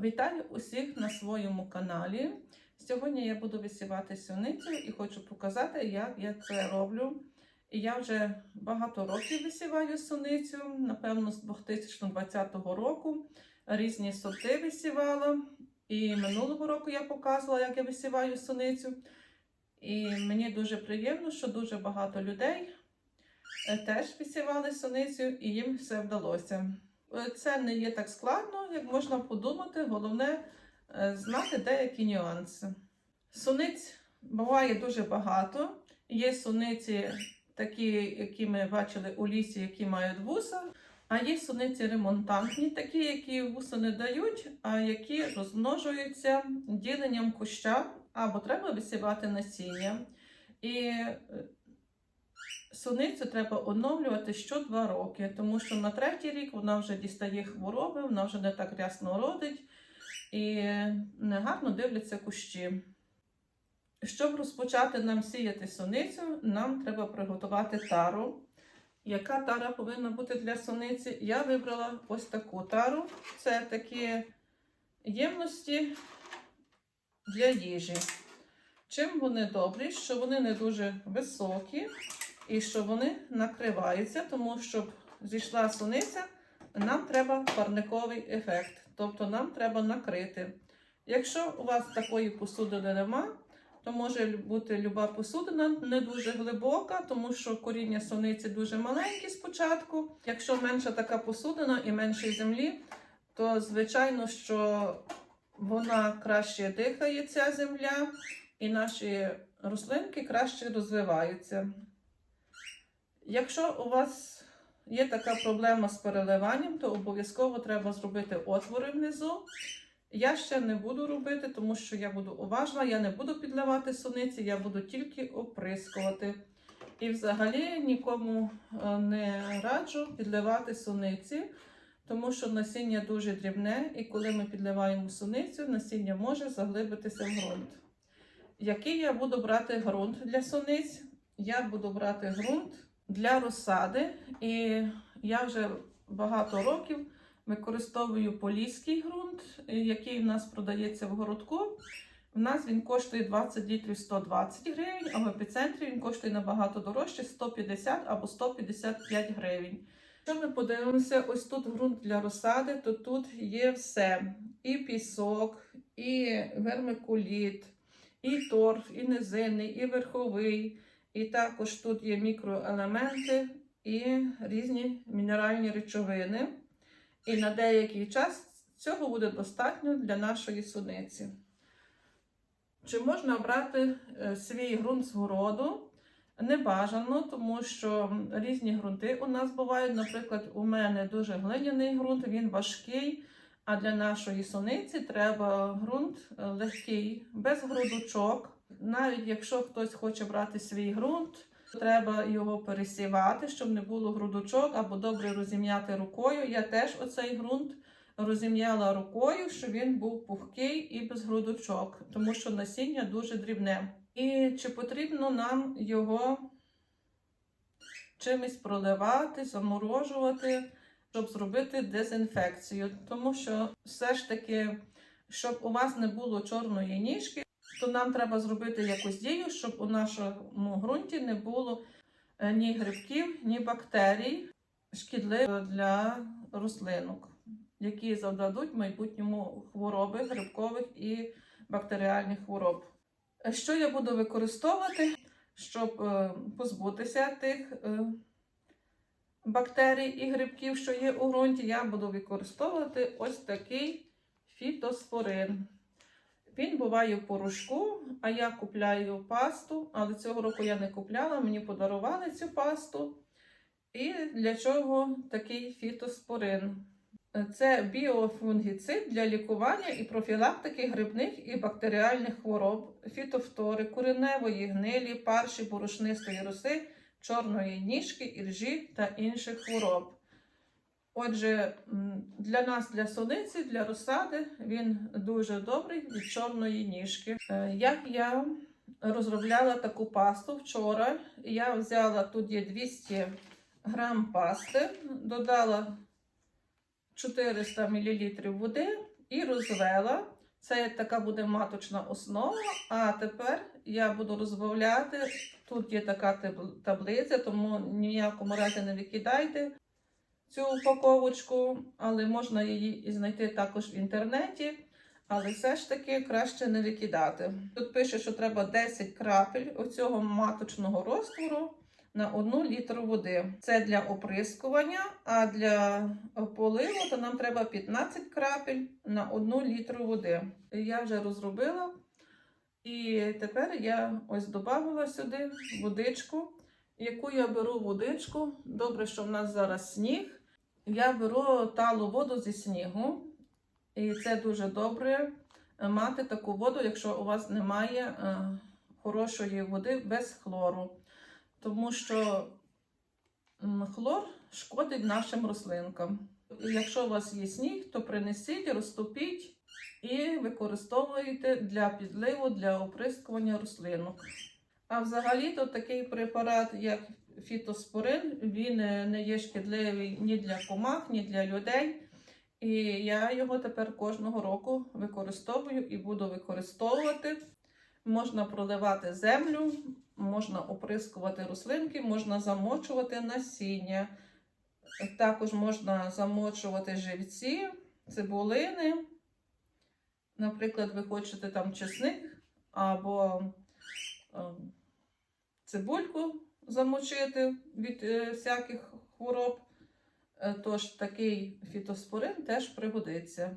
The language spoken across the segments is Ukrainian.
Вітаю усіх на своєму каналі. Сьогодні я буду висівати суницю і хочу показати, як я це роблю. І я вже багато років висіваю суницю, напевно, з 2020 року. Різні сорти висівала. І минулого року я показувала, як я висіваю суницю. І мені дуже приємно, що дуже багато людей е, теж висівали суницю, і їм все вдалося. Це не є так складно, як можна подумати. Головне е, знати деякі нюанси. Суниць буває дуже багато. Є суниці, такі, які ми бачили у лісі, які мають вуса. А є суниці ремонтантні, такі, які вуса не дають, а які розмножуються діленням куща або треба висівати насіння. І е, суницю треба оновлювати що два роки, тому що на третій рік вона вже дістає хвороби, вона вже не так рясно родить і негарно дивляться кущі. Щоб розпочати нам сіяти суницю, нам треба приготувати тару. Яка тара повинна бути для суниці? Я вибрала ось таку тару. Це такі ємності для їжі. Чим вони добрі, що вони не дуже високі і що вони накриваються, тому щоб зійшла суниця, нам треба парниковий ефект, тобто нам треба накрити. Якщо у вас такої посудини нема, то може бути люба посудина не дуже глибока, тому що коріння суниці дуже маленькі спочатку. Якщо менша така посудина і менше землі, то звичайно, що вона краще дихає, ця земля, і наші рослинки краще розвиваються. Якщо у вас є така проблема з переливанням, то обов'язково треба зробити отвори внизу. Я ще не буду робити, тому що я буду уважна, я не буду підливати суниці, я буду тільки оприскувати. І взагалі нікому е, не раджу підливати суниці, тому що насіння дуже дрібне, і коли ми підливаємо суницю, насіння може заглибитися в ґрунт. Який я буду брати ґрунт для суниць? Я буду брати ґрунт для розсади, і я вже багато років використовую поліський ґрунт, який в нас продається в городку. У нас він коштує 20 літрів 120 гривень, а в епіцентрі він коштує набагато дорожче 150 або 155 гривень. Якщо ми подивимося, ось тут ґрунт для розсади, то тут є все: і пісок, і вермикуліт, і торф, і низинний, і верховий. І також тут є мікроелементи і різні мінеральні речовини. І на деякий час цього буде достатньо для нашої суниці. Чи можна брати е, свій ґрунт з городу? Не бажано, тому що різні ґрунти у нас бувають. Наприклад, у мене дуже глиняний ґрунт, він важкий. А для нашої суниці треба ґрунт е, легкий, без грудочок. Навіть якщо хтось хоче брати свій ґрунт, треба його пересівати, щоб не було грудочок або добре розім'яти рукою. Я теж оцей ґрунт розім'яла рукою, щоб він був пухкий і без грудочок, тому що насіння дуже дрібне. І чи потрібно нам його чимось проливати, заморожувати, щоб зробити дезінфекцію. Тому що все ж таки, щоб у вас не було чорної ніжки, то нам треба зробити якусь дію, щоб у нашому ґрунті не було е, ні грибків, ні бактерій, шкідливих для рослинок, які завдадуть в майбутньому хвороби грибкових і бактеріальних хвороб. Е, Що я буду використовувати, щоб е, позбутися тих бактерій і грибків, що є у ґрунті, я буду використовувати ось такий фітоспорин. Він буває в порошку, а я купляю пасту, але цього року я не купляла, мені подарували цю пасту. І для чого такий фітоспорин? Це біофунгіцид для лікування і профілактики грибних і бактеріальних хвороб, фітофтори, кореневої гнилі, парші, борошнистої роси, чорної ніжки, іржі та інших хвороб. Отже, для нас, для суниці, для розсади, він дуже добрий від чорної ніжки. Е, Як я розробляла таку пасту вчора, я взяла тут є 200 грам пасти, додала 400 мл води і розвела. Це така буде маточна основа. А тепер я буду розбавляти. Тут є така таблиця, тому ні в якому разі не викидайте цю упаковочку, але можна її і знайти також в інтернеті. Але все ж таки краще не викидати. Тут пише, що треба 10 крапель оцього маточного розтвору на 1 літр води. Це для оприскування, а для поливу то нам треба 15 крапель на 1 літр води. Я вже розробила. І тепер я ось додала сюди водичку, яку я беру водичку. Добре, що в нас зараз сніг. Я беру талу воду зі снігу. І це дуже добре е, мати таку воду, якщо у вас немає е, хорошої води без хлору. Тому що хлор шкодить нашим рослинкам. Якщо у вас є сніг, то принесіть, розтопіть і використовуйте для підливу, для оприскування рослинок. А взагалі то такий препарат, як фітоспорин, він е, не є шкідливий ні для комах, ні для людей. І я його тепер кожного року використовую і буду використовувати. Можна проливати землю, можна оприскувати рослинки, можна замочувати насіння. Також можна замочувати живці, цибулини. Наприклад, ви хочете там чесник або е, цибульку замочити від е, всяких хвороб. Е, Тож такий фітоспорин теж пригодиться.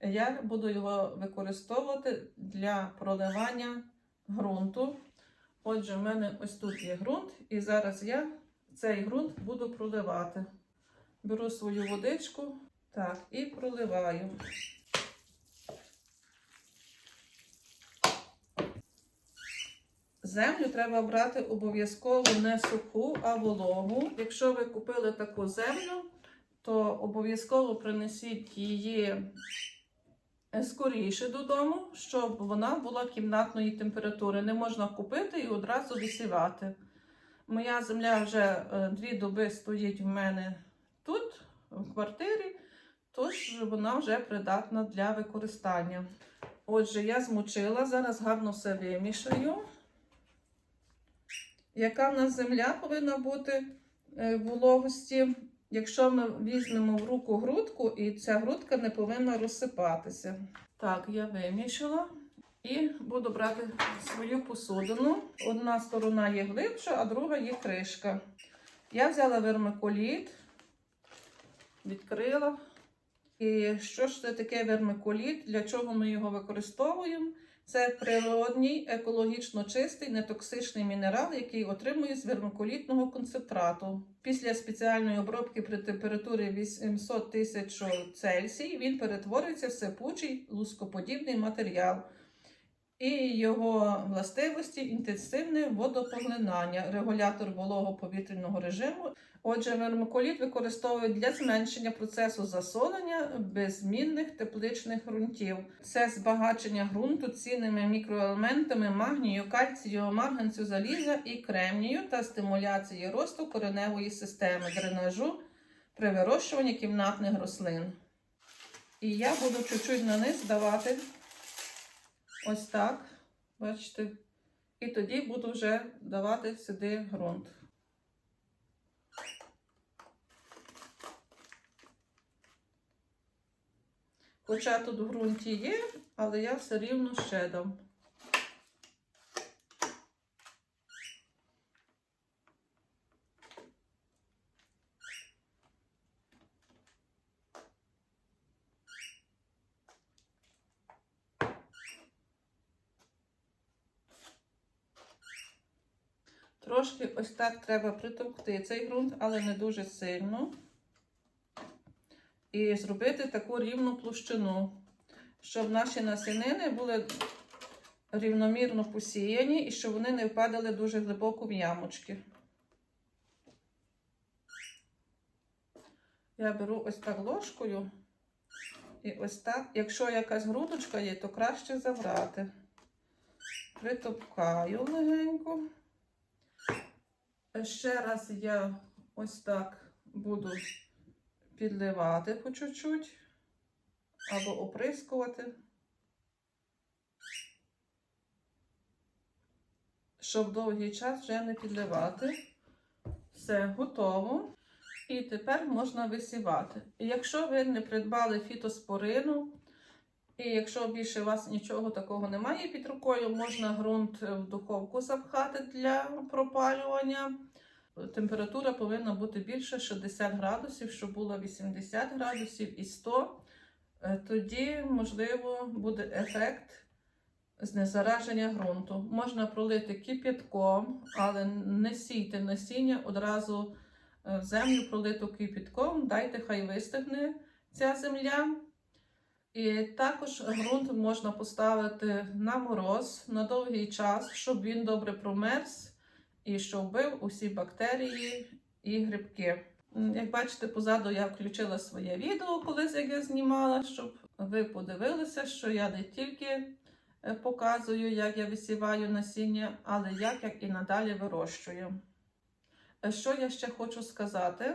Я буду його використовувати для проливання ґрунту. Отже, в мене ось тут є ґрунт, і зараз я цей ґрунт буду проливати. Беру свою водичку так, і проливаю. Землю треба брати обов'язково не суху, а вологу. Якщо ви купили таку землю, то обов'язково принесіть її е, скоріше додому, щоб вона була кімнатної температури. Не можна купити і одразу висівати. Моя земля вже е, дві доби стоїть в мене тут, в квартирі, тож вона вже придатна для використання. Отже, я змочила, зараз гарно все вимішаю. Яка в нас земля повинна бути е, вологості? Якщо ми візьмемо в руку грудку, і ця грудка не повинна розсипатися. Так, я вимішала і буду брати свою посудину. Одна сторона є глибша, а друга є кришка. Я взяла вермикуліт, відкрила. І що ж це таке вермикуліт? Для чого ми його використовуємо? Це природній, екологічно чистий, нетоксичний мінерал, який отримує з вермикулітного концентрату. Після спеціальної обробки при температурі 800 тисяч Цельсій він перетворюється в сипучий лускоподібний матеріал. І його властивості інтенсивне водопоглинання, регулятор вологоповітряного режиму. Отже, вермикуліт використовують для зменшення процесу засолення беззмінних тепличних ґрунтів. Це збагачення ґрунту цінними мікроелементами магнію, кальцію, марганцю, заліза і кремнію та стимуляції росту кореневої системи дренажу при вирощуванні кімнатних рослин. І я буду чуть-чуть на низ давати ось так. Бачите? І тоді буду вже давати сюди ґрунт. Хоча тут в ґрунті є, але я все рівно ще дам. Трошки ось так треба притовкти цей ґрунт, але не дуже сильно. І зробити таку рівну площину, щоб наші насінини були рівномірно посіяні і щоб вони не впадали дуже глибоко в ямочки. Я беру ось так ложкою. І ось так, якщо якась грудочка є, то краще забрати. Притопкаю легенько. Ще раз я ось так буду підливати по чуть-чуть. або оприскувати, щоб довгий час вже не підливати. Все готово. І тепер можна висівати. Якщо ви не придбали фітоспорину, і якщо більше у вас нічого такого немає під рукою, можна ґрунт в духовку запхати для пропалювання. Температура повинна бути більше 60 градусів, щоб було 80 градусів і 100. Е, Тоді, можливо, буде ефект знезараження ґрунту. Можна пролити кип'ятком, але не сійте насіння одразу е, в землю пролиту кипятком, дайте хай вистигне ця земля. І також ґрунт можна поставити на мороз на довгий час, щоб він добре промерз і щоб вбив усі бактерії і грибки. Як бачите, позаду я включила своє відео, колись як я знімала, щоб ви подивилися, що я не тільки е, показую, як я висіваю насіння, але як, як і надалі вирощую. Е, Що я ще хочу сказати?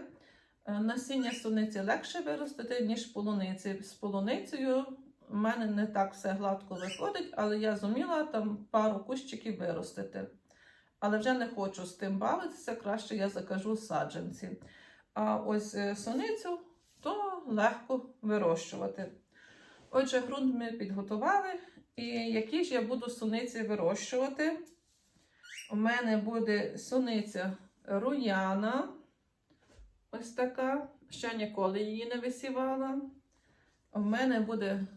Е, Насіння суниці легше виростити, ніж полуниці. З полуницею в мене не так все гладко виходить, але я зуміла там пару кущиків виростити. Але вже не хочу з тим бавитися, краще я закажу саджанці. А ось е, суницю то легко вирощувати. Отже, ґрунт ми підготували. І які ж я буду суниці вирощувати? У мене буде суниця руяна. Ось така. Ще ніколи її не висівала. У мене буде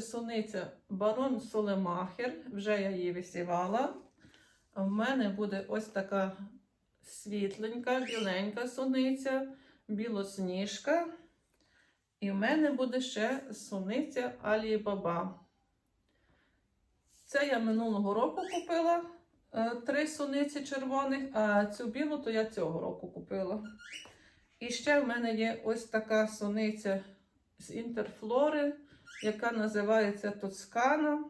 суниця барон Солемахер, вже я її висівала. У мене буде ось така світленька, біленька суниця, білосніжка. І в мене буде ще суниця Алібаба. Це я минулого року купила е, три суниці червоних, а цю білу то я цього року купила. І ще в мене є ось така суниця з інтерфлори, яка називається Тоскана.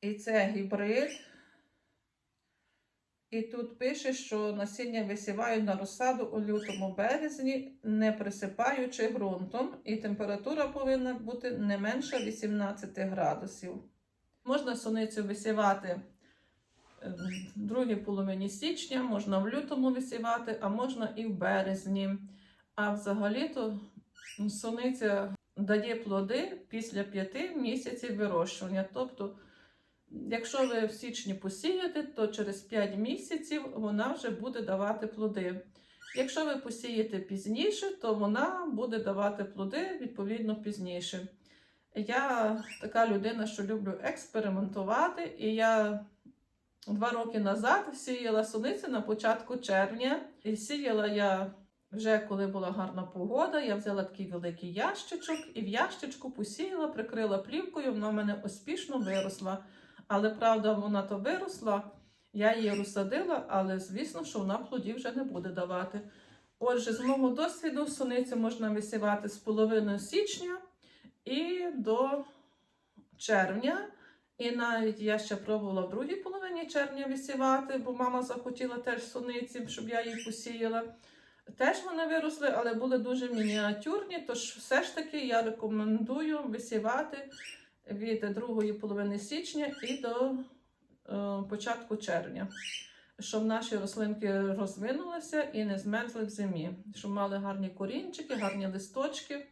І це гібрид. І тут пише, що насіння висіваю на розсаду у лютому березні, не присипаючи ґрунтом, і температура повинна бути не менше 18 градусів. Можна суницю висівати другій половині січня, можна в лютому висівати, а можна і в березні. А взагалі-то суниця дає плоди після 5 місяців вирощування. Тобто, якщо ви в січні посієте, то через 5 місяців вона вже буде давати плоди. Якщо ви посієте пізніше, то вона буде давати плоди відповідно пізніше. Я така людина, що люблю експериментувати, і я два роки назад сіяла суниці на початку червня. І сіяла я вже коли була гарна погода. Я взяла такий великий ящичок і в ящичку посіяла, прикрила плівкою, вона в мене успішно виросла. Але правда, вона то виросла, я її розсадила, але звісно, що вона плодів вже не буде давати. Отже, з мого досвіду суницю можна висівати з половини січня і до червня. І навіть я ще пробувала в другій половині червня висівати, бо мама захотіла теж суниці, щоб я їх посіяла. Теж вони виросли, але були дуже мініатюрні, тож все ж таки я рекомендую висівати від другої половини січня і до е, початку червня, щоб наші рослинки розвинулися і не змерзли в зимі, щоб мали гарні корінчики, гарні листочки.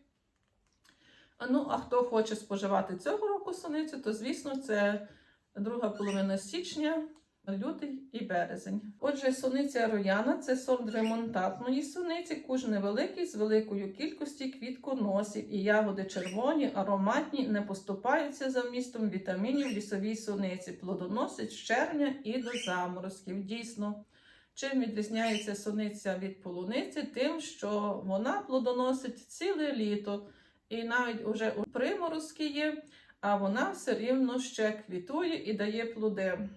Ну, а хто хоче споживати цього року суницю, то звісно, це друга половина січня, лютий і березень. Отже, суниця рояна це сорт ремонтатної суниці, куж невеликий з великою кількістю квітконосів і ягоди червоні, ароматні, не поступаються за вмістом вітамінів лісовій суниці, плодоносить з червня і до заморозків. Дійсно. Чим відрізняється суниця від полуниці? Тим, що вона плодоносить ціле літо. І навіть уже у приморозки є, а вона все рівно ще квітує і дає плоди.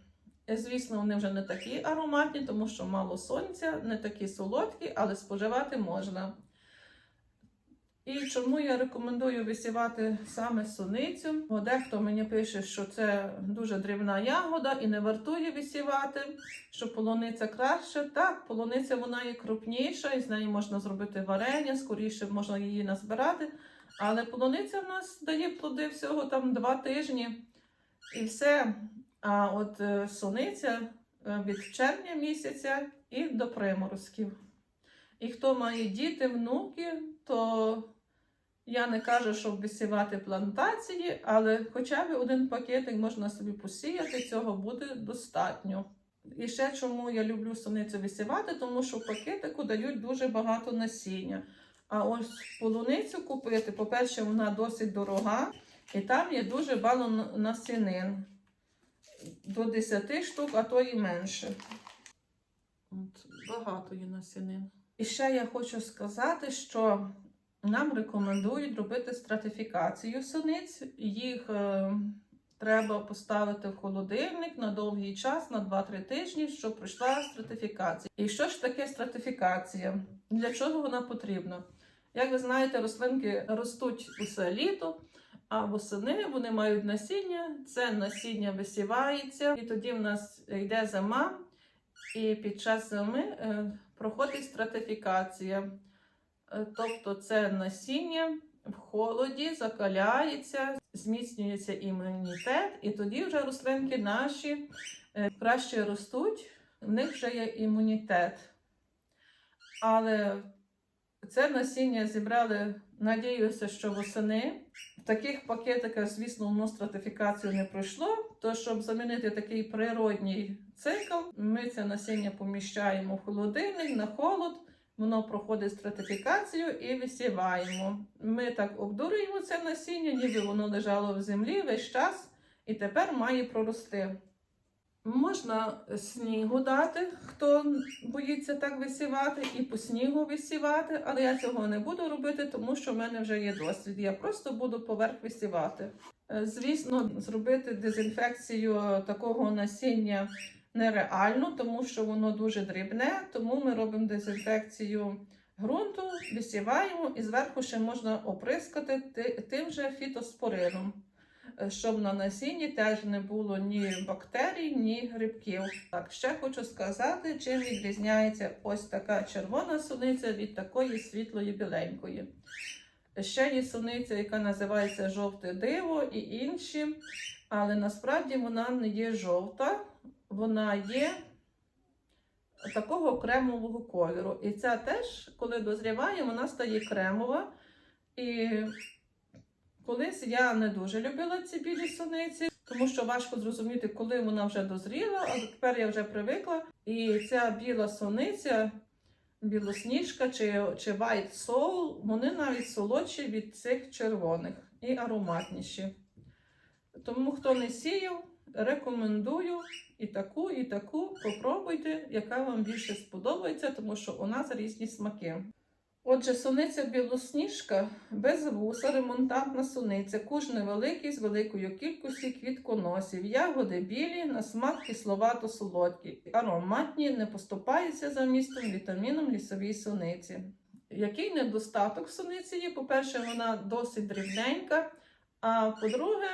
Е, Звісно, вони вже не такі ароматні, тому що мало сонця, не такі солодкі, але споживати можна. І чому я рекомендую висівати саме суницю? Бо дехто мені пише, що це дуже дрібна ягода і не вартує висівати, що полуниця краще. Так, полуниця вона є крупніша, і з неї можна зробити варення, скоріше можна її назбирати. Але полуниця в нас дає плоди всього там два тижні і все. А от е, суниця е, від червня місяця і до приморозків. І хто має діти, внуки, то я не кажу, щоб висівати плантації, але хоча б один пакетик можна собі посіяти, цього буде достатньо. І ще чому я люблю суницю висівати, тому що в пакетику дають дуже багато насіння. А ось полуницю купити, по-перше, вона досить дорога, і там є дуже багато насінин. До 10 штук, а то і менше. От, багато є насінин. І ще я хочу сказати, що нам рекомендують робити стратифікацію суниць. Їх е, треба поставити в холодильник на довгий час, на 2-3 тижні, щоб пройшла стратифікація. І що ж таке стратифікація? Для чого вона потрібна? Як ви знаєте, рослинки ростуть усе літо, а восени вони мають насіння, це насіння висівається, і тоді в нас йде зима, і під час зими е, проходить стратифікація. Е, Тобто це насіння в холоді закаляється, зміцнюється імунітет, і тоді вже рослинки наші е, краще ростуть, в них вже є імунітет. Але це насіння зібрали, надіюся, що восени. В таких пакетиках, звісно, воно стратифікацію не пройшло. То, щоб замінити такий природній цикл, ми це насіння поміщаємо в холодильник на холод. Воно проходить стратифікацію і висіваємо. Ми так обдурюємо це насіння, ніби воно лежало в землі весь час і тепер має прорости. Можна снігу дати, хто боїться так висівати, і по снігу висівати, але я цього не буду робити, тому що в мене вже є досвід. Я просто буду поверх висівати. Е, Звісно, зробити дезінфекцію такого насіння нереально, тому що воно дуже дрібне, тому ми робимо дезінфекцію ґрунту, висіваємо і зверху ще можна оприскати тим же фітоспорином, е, щоб на насінні теж не було ні бактерій, ні грибків. Так, ще хочу сказати, чим відрізняється ось така червона суниця від такої світлої біленької. Ще є суниця, яка називається жовте диво і інші, але насправді вона не є жовта, вона є такого кремового кольору. І ця теж, коли дозріває, вона стає кремова. І колись я не дуже любила ці білі суниці, тому що важко зрозуміти, коли вона вже дозріла, але тепер я вже привикла. І ця біла суниця, білосніжка чи, чи white soul, вони навіть солодші від цих червоних і ароматніші. Тому хто не сіяв, рекомендую і таку, і таку. Попробуйте, яка вам більше сподобається, тому що у нас різні смаки. Отже, суниця білосніжка без вуса, ремонтантна суниця, куш невеликий з великою кількістю квітконосів, ягоди білі, на смак кисловато солодкі, ароматні, не поступаються за містом вітаміном лісовій суниці. Який недостаток в суниці є? По-перше, вона досить дрібненька, а по-друге,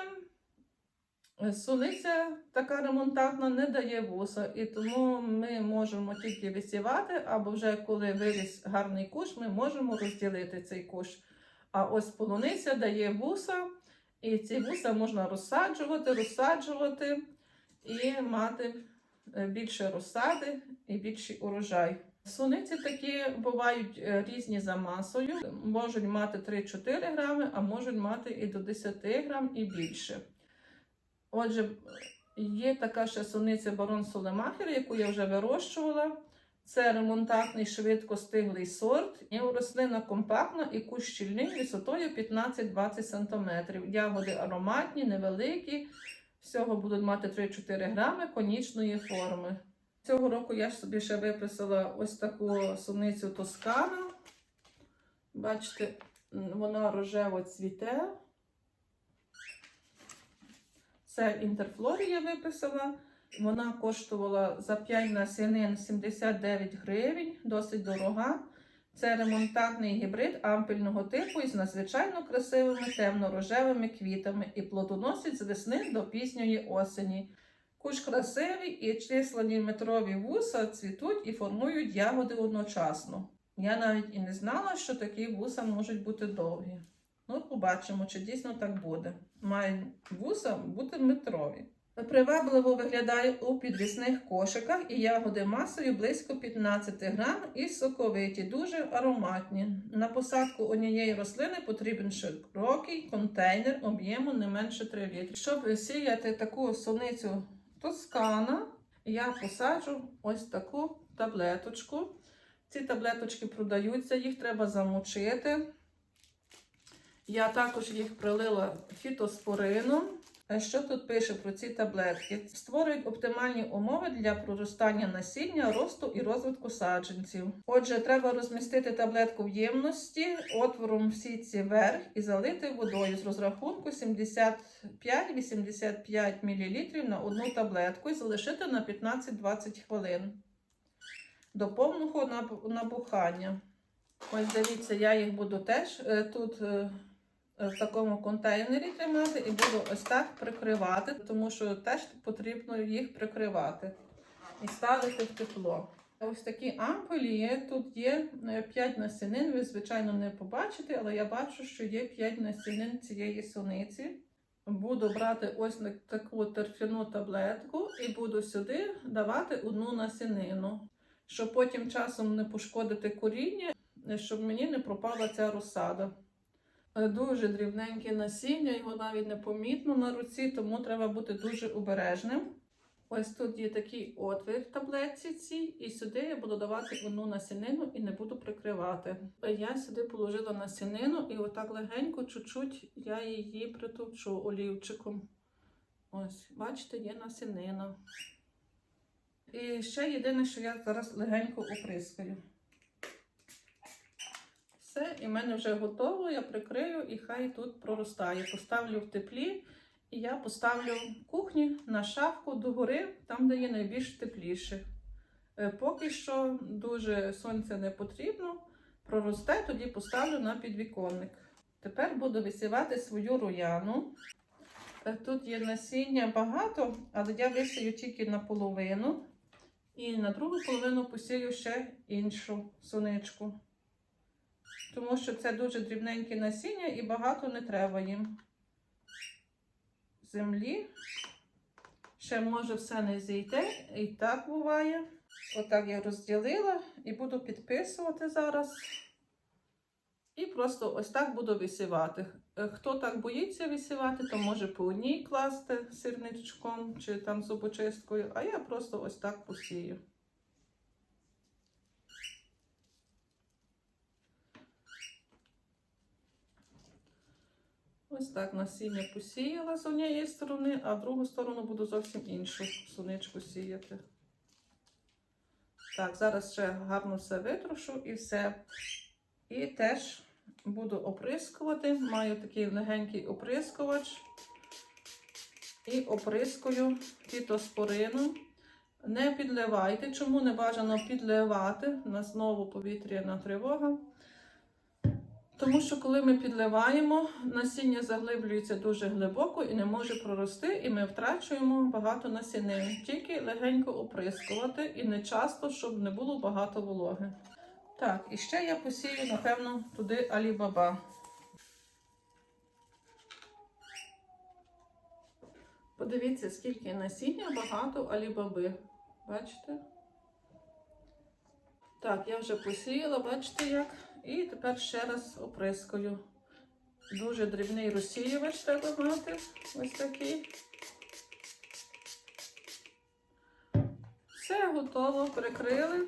Суниця така ремонтантна не дає вуса, і тому ми можемо тільки висівати, або вже коли виріс гарний куш, ми можемо розділити цей куш. А ось полуниця дає вуса, і ці вуса можна розсаджувати, розсаджувати і мати е, більше розсади і більший урожай. Суниці такі бувають е, різні за масою, можуть мати 3-4 грами, а можуть мати і до 10 грам і більше. Отже, є така ще суниця барон Солемахер, яку я вже вирощувала. Це ремонтантний швидко стиглий сорт. І рослина компактна і кущ щільний висотою 15-20 см. Ягоди ароматні, невеликі. Всього будуть мати 3-4 грами конічної форми. Цього року я собі ще виписала ось таку суницю Тоскана. Бачите, вона рожево цвіте. Це інтерфлорія виписала. Вона коштувала за 5 насінин 79 гривень, досить дорога. Це ремонтантний гібрид ампельного типу із надзвичайно красивими темно-рожевими квітами і плодоносить з весни до пізньої осені. Куш красивий і численні метрові вуса цвітуть і формують ягоди одночасно. Я навіть і не знала, що такі вуса можуть бути довгі. Ну, побачимо, чи дійсно так буде. Має вуса бути метрові. Привабливо виглядає у підвісних кошиках і ягоди масою близько 15 грам і соковиті, дуже ароматні. На посадку однієї рослини потрібен широкий контейнер об'єму не менше 3 літри. Щоб сіяти таку соницю тоскана, я посаджу ось таку таблеточку. Ці таблеточки продаються, їх треба замочити. Я також їх прилила фітоспорином. А Що тут пише про ці таблетки? Створюють оптимальні умови для проростання насіння, росту і розвитку саджанців. Отже, треба розмістити таблетку в ємності отвором в сітці вверх і залити водою з розрахунку 75-85 мл на одну таблетку і залишити на 15-20 хвилин до повного набухання. Ось дивіться, я їх буду теж е, тут е, в такому контейнері тримати і буду ось так прикривати, тому що теж потрібно їх прикривати і ставити в тепло. Ось такі ампулі. Тут є 5 насінин. Ви, звичайно, не побачите, але я бачу, що є 5 насінин цієї суниці. Буду брати ось таку торфяну таблетку і буду сюди давати одну насінину, щоб потім часом не пошкодити коріння, щоб мені не пропала ця розсада. Е, Дуже дрібненьке насіння, його навіть не помітно на руці, тому треба бути дуже обережним. Ось тут є такий отвір в таблетці цій, і сюди я буду давати одну насінину і не буду прикривати. Е, Я сюди положила насінину і отак легенько, чуть-чуть я її притовчу олівчиком. Ось, бачите, є насінина. І ще єдине, що я зараз легенько оприскаю. Все, і в мене вже готово. Я прикрию і хай тут проростає. Поставлю в теплі, і я поставлю в кухні на шафку догори, там, де є найбільш тепліше. Е, Поки що дуже сонця не потрібно. Проросте, тоді поставлю на підвіконник. Тепер буду висівати свою рояну. Е, Тут є насіння багато, але я висію тільки наполовину. І на другу половину посію ще іншу сонечку тому що це дуже дрібненьке насіння і багато не треба їм землі. Ще може все не зійде, і так буває. Отак я розділила і буду підписувати зараз. І просто ось так буду висівати. Е, Хто так боїться висівати, то може по одній класти сирничком чи там зубочисткою, а я просто ось так посію. Ось так насіння посіяла з однієї сторони, а в другу сторону буду зовсім іншу соничку сіяти. Так, зараз ще гарно все витрушу і все. І теж буду оприскувати. Маю такий легенький оприскувач. І оприскую фітоспорином. Не підливайте. Чому не бажано підливати? У нас знову повітряна тривога. Тому що коли ми підливаємо, насіння заглиблюється дуже глибоко і не може прорости, і ми втрачуємо багато насінин. Тільки легенько оприскувати і не часто, щоб не було багато вологи. Так, і ще я посію, напевно, туди алібаба. Подивіться, скільки насіння багато алібаби. Бачите? Так, я вже посіяла, бачите як? І тепер ще раз оприскую. Дуже дрібний розсіювач треба мати. Ось такий. Все готово, прикрили.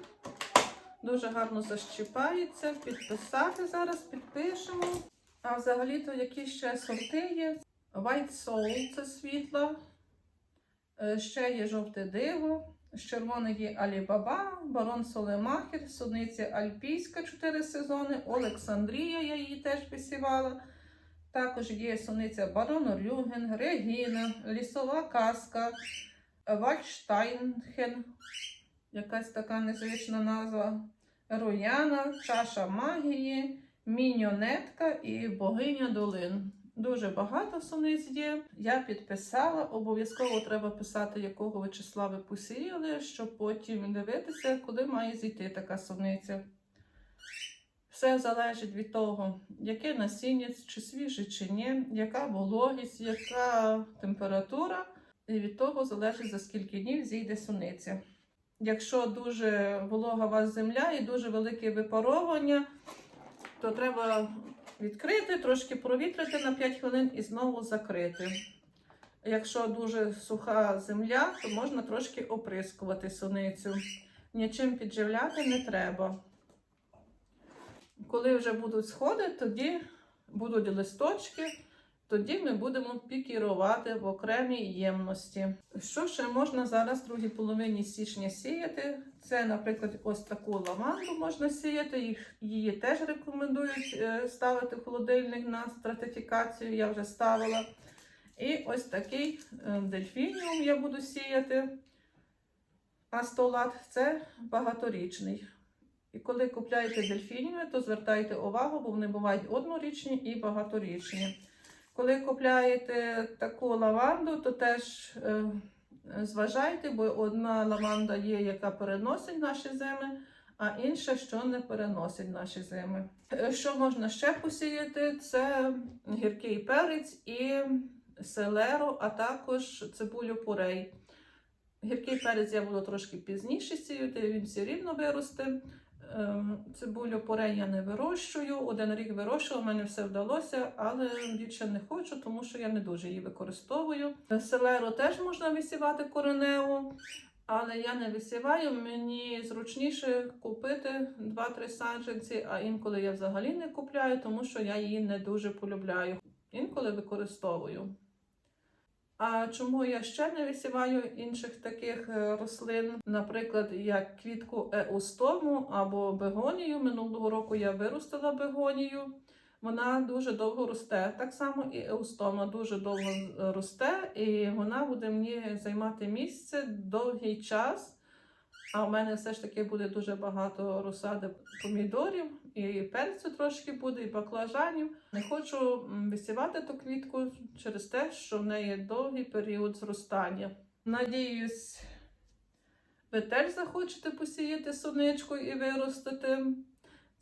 Дуже гарно защіпається. Підписати зараз підпишемо. А взагалі-то які ще сорти є? White Soul це світла. Е, Ще є жовте диво. З червоних є Алібаба, Барон Солемахер, Судниця Альпійська 4 сезони, Олександрія, я її теж висівала. Також є суниця Барон Рюген, Регіна, Лісова казка, Вальштайнхен, якась така незвична назва, Рояна, Чаша магії, Міньонетка і Богиня долин. Дуже багато суниць є. Я підписала. Обов'язково треба писати, якого ви числа ви посіяли, щоб потім дивитися, коли має зійти така суниця. Все залежить від того, яке насіння, чи свіже, чи ні, яка вологість, яка температура, і від того залежить за скільки днів зійде суниця. Якщо дуже волога у вас земля і дуже велике випаровування, то треба відкрити, трошки провітрити на 5 хвилин і знову закрити. Якщо дуже суха земля, то можна трошки оприскувати суницю. Нічим підживляти не треба. Коли вже будуть сходи, тоді будуть листочки, тоді ми будемо пікірувати в окремій ємності. Що ще можна зараз в другій половині січня сіяти? Це, наприклад, ось таку лаванду можна сіяти. Їх, її теж рекомендують е, ставити в холодильник на стратифікацію. Я вже ставила. І ось такий е, дельфініум я буду сіяти. Астолат це багаторічний. І коли купляєте дельфініуми, то звертайте увагу, бо вони бувають однорічні і багаторічні. Коли купляєте таку лаванду, то теж е, зважайте, бо одна лаванда є, яка переносить наші зими, а інша, що не переносить наші зими. Е, Що можна ще посіяти? Це гіркий перець і селеру, а також цибулю пурей. Гіркий перець я буду трошки пізніше сіяти, він все рівно виросте. Ем, Цибулю порей я не вирощую. Один рік вирощувала, в мене все вдалося, але більше не хочу, тому що я не дуже її використовую. Селеру теж можна висівати кореневу, але я не висіваю. Мені зручніше купити 2-3 саджанці, а інколи я взагалі не купляю, тому що я її не дуже полюбляю. Інколи використовую. А чому я ще не висіваю інших таких е, рослин, наприклад, як квітку еустому або бегонію. Минулого року я виростила бегонію. Вона дуже довго росте. Так само і еустома дуже довго е, росте, і вона буде мені займати місце довгий час. А в мене все ж таки буде дуже багато розсади помідорів, і перцю трошки буде, і баклажанів. Не хочу висівати ту квітку через те, що в неї довгий період зростання. Надіюсь, ви теж захочете посіяти сонечку і виростити.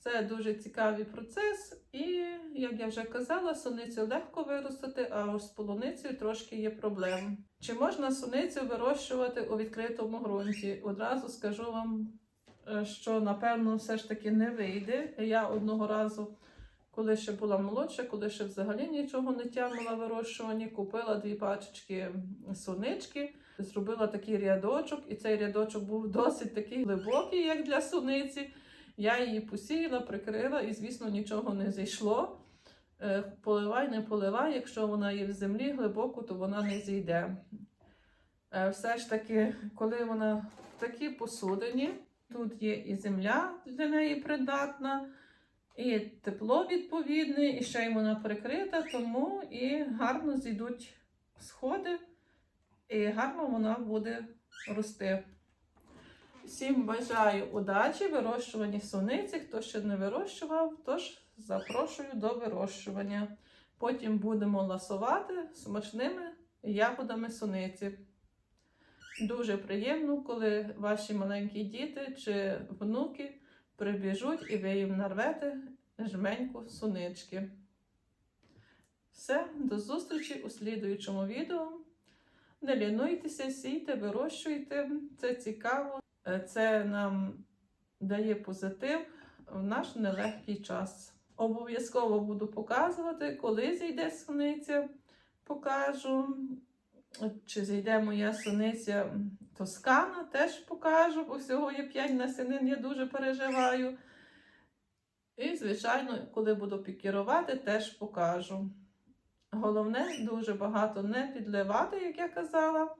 Це дуже цікавий процес, і, як я вже казала, суницю легко виростити, а ось з полуницею трошки є проблем. Чи можна суницю вирощувати у відкритому ґрунті? Одразу скажу вам, е, що напевно все ж таки не вийде. Я одного разу, коли ще була молодша, коли ще взагалі нічого не тягнула вирощування, купила дві пачечки сунички, зробила такий рядочок, і цей рядочок був досить такий глибокий, як для суниці. Я її посіяла, прикрила і, звісно, нічого не зійшло. Е, Поливай, не поливай, якщо вона є в землі глибоко, то вона не зійде. Е, Все ж таки, коли вона в такій посудині, тут є і земля для неї придатна, і тепло відповідне, і ще й вона прикрита, тому і гарно зійдуть сходи, і гарно вона буде рости. Всім бажаю удачі, вирощуванні суниці. Хто ще не вирощував, тож запрошую до вирощування. Потім будемо ласувати смачними ягодами суниці. Дуже приємно, коли ваші маленькі діти чи внуки прибіжуть і ви їм нарвете жменьку сунички. Все, до зустрічі у слідуючому відео. Не лінуйтеся, сійте, вирощуйте. Це цікаво. Е, Це нам дає позитив в наш нелегкий час. Обов'язково буду показувати, коли зійде суниця, покажу. Чи зійде моя суниця Тоскана, теж покажу, бо всього є 5 насінин, я дуже переживаю. І, звичайно, коли буду пікірувати, теж покажу. Головне, дуже багато не підливати, як я казала.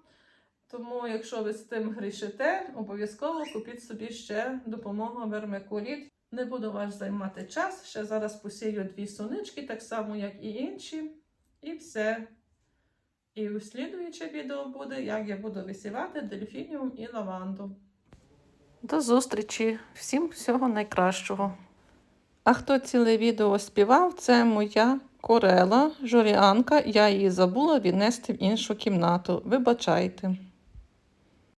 Тому, якщо ви з тим грішите, обов'язково купіть собі ще допомогу вермикуліт. Не буду вас займати час. Ще зараз посію дві сунички, так само, як і інші. І все. І у слідуюче відео буде, як я буду висівати дельфініум і лаванду. До зустрічі! Всім всього найкращого! А хто ціле відео співав, це моя корела, журіанка. Я її забула віднести в іншу кімнату. Вибачайте.